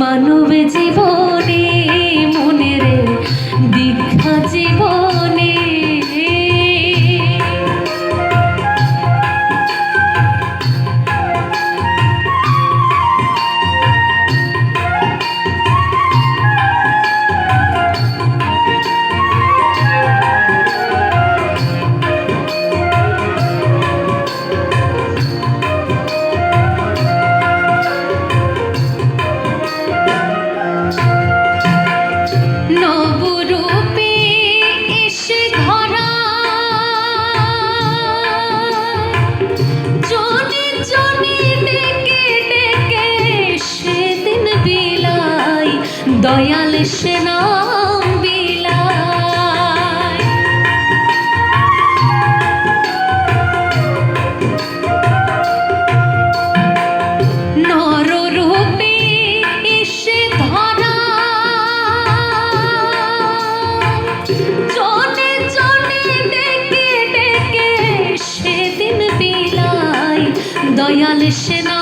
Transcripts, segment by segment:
মানব জীবনে দয়াল সে নাম বিলায়। নর রূপে এসে ধরা। জনে জনে ডেকে ডেকে সেদিন বিলায়। দয়াল সে নাম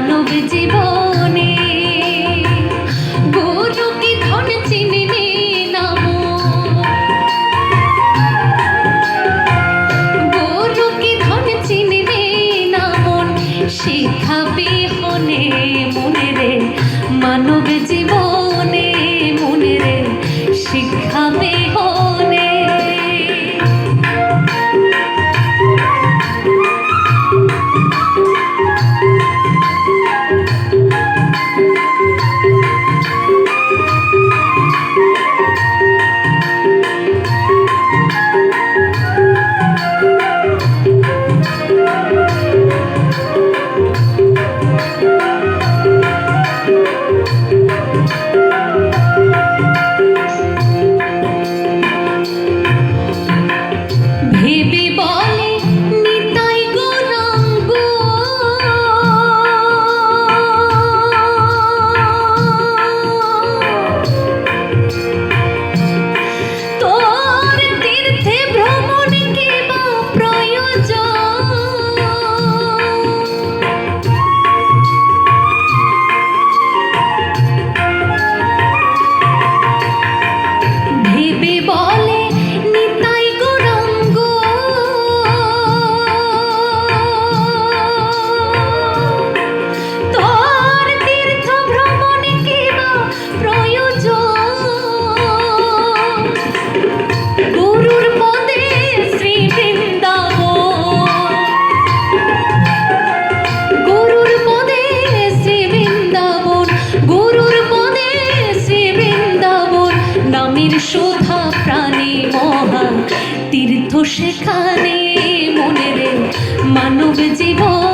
মানব জীবনে। গুরুকে ধন চিনি শিক্ষা বিহনে মনের Thank you. সেখানে মনে রে মানব জীবন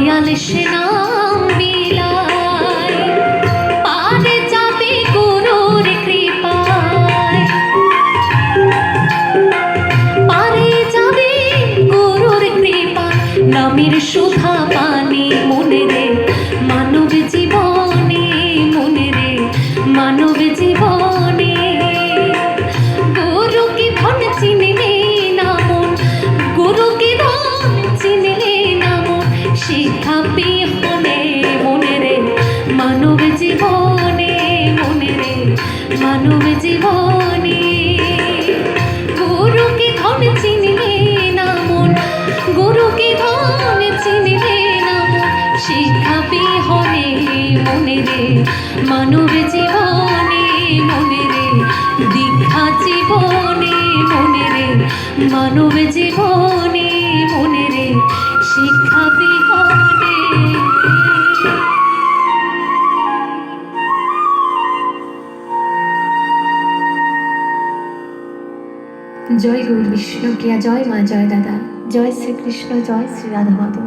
দয়াল সে নাম বিলাই পারে যাবে গুরুর কৃপায়। পারে যাবে গুরুর কৃপা নামের সুধা পানি মনে রে। মানব জীবনে মনে রে। মানব জীবনে মানব জীবনে গুরুকে ধন চিনলে না মন, গুরুকে ধন চিনলে না মন। শিখাবি হনে মনে রে, মানব জীবনে মনে রে। দীক্ষা জীবনে মনে রে, মানব জীবনে মনে রে। শিখাবি জয় গৌর বিষ্ণু প্রিয়া, জয় মা, জয় দাদা, জয় শ্রীকৃষ্ণ, জয় শ্রী রাধা মাধব।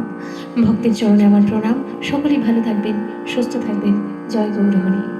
ভক্তের চরণে আমার প্রণাম। সকলেই ভালো থাকবেন, সুস্থ থাকবেন। জয় গৌরমণি।